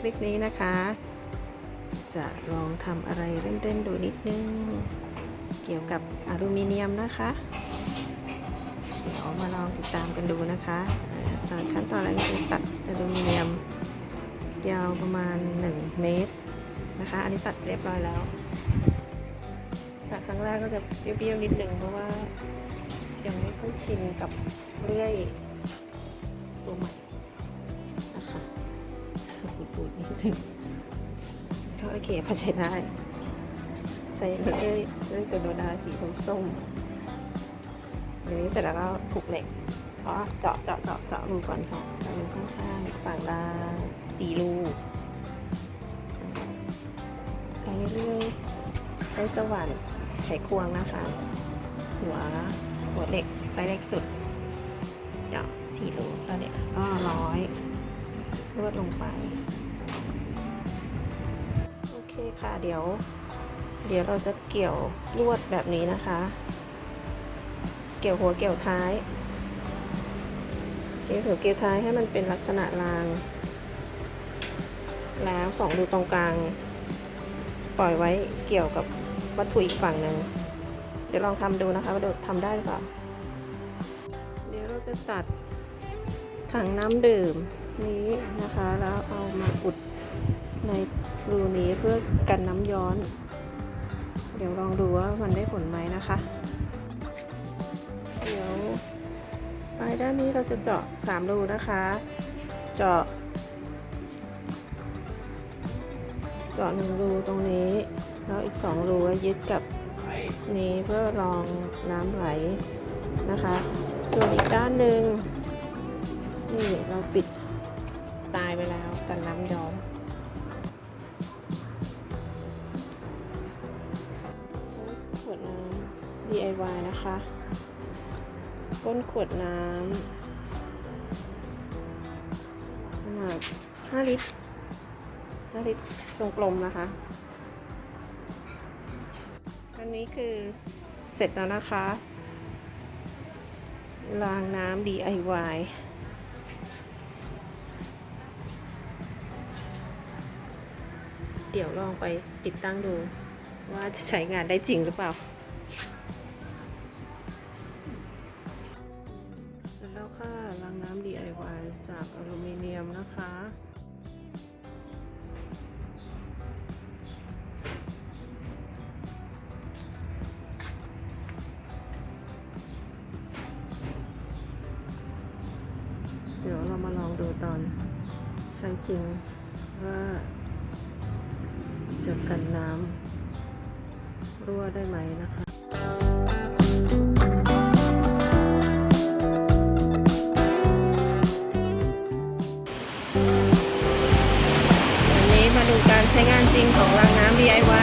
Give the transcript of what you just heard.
คลิปนี้นะคะ จะลองทำอะไรเล่นๆดูนิดนึง เกี่ยวกับอลูมิเนียมนะคะเดี๋ยวมาลองติดตามกันดูนะคะตอนขั้นตอนแรกคือตัดอลูมิเนียม ยาวประมาณ 1 เมตรนะคะ อันนี้ตัดเรียบร้อยแล้วตัดครั้งแรกก็จะเปรี้ยวๆนิดนึงเพราะว่ายังไม่ค่อยชินกับเลื่อยตัวใหม่ คิดนึงก็โอเคพอใช้ได้ใส่เลื่อยเลื่อยตัวโดดาสีส้มๆอันนี้เสร็จแล้วก็ผูกเหล็กอ๋อเจาะเจาะเจาะเจาะรูก่อนค่ะเจาะรูข้างๆฝั่งละสี่รูใช้เรื่อยๆใช้สว่านไขควงนะคะ หัวหัวเหล็กไซส์เล็กสุดเจาะสี่รูแล้วเนี่ยก็ร้อยลวดลงไป โอเคค่ะ เดี๋ยว เดี๋ยวเราจะเกี่ยวลวดแบบนี้นะคะ เกี่ยวหัวเกี่ยวท้าย เกี่ยวหัวเกี่ยวท้ายให้มันเป็นลักษณะราง แล้วสองรูตรงกลาง ปล่อยไว้เกี่ยวกับวัตถุอีกฝั่งหนึ่ง เดี๋ยวลองทำดูนะคะว่าทำได้หรือเปล่า เดี๋ยวเราจะตัดถังน้ำดื่มนี้นะคะ แล้วเอามาอุดใน รูนี้เพื่อกันน้ำย้อน เดี๋ยวลองดูว่ามันได้ผลไหมนะคะ เดี๋ยวปลายด้านนี้เราจะเจาะ3รูนะคะ เจาะ เจาะหนึ่งรูตรงนี้ แล้วอีก 2 รูยึดกับนี้เพื่อรองน้ำไหลนะคะ ส่วนอีกด้านหนึ่งนี่เราปิดตายไปแล้วกันน้ำย้อนำ DIY นะคะก้นขวดน้ำขนาด 5 ลิตร 5 ลิตรทรงกลมนะคะ อันนี้คือเสร็จแล้วนะคะรางน้ำ DIY เดี๋ยวลองไปติดตั้งดูว่าจะใช้งานได้จริงหรือเปล่า จากอลูมิเนียมนะคะ เดี๋ยวเรามาลองดูตอนใช้จริงว่าจะกันน้ำรั่วได้ไหมนะคะ ใช้งานจริงของรางน้ำ DIY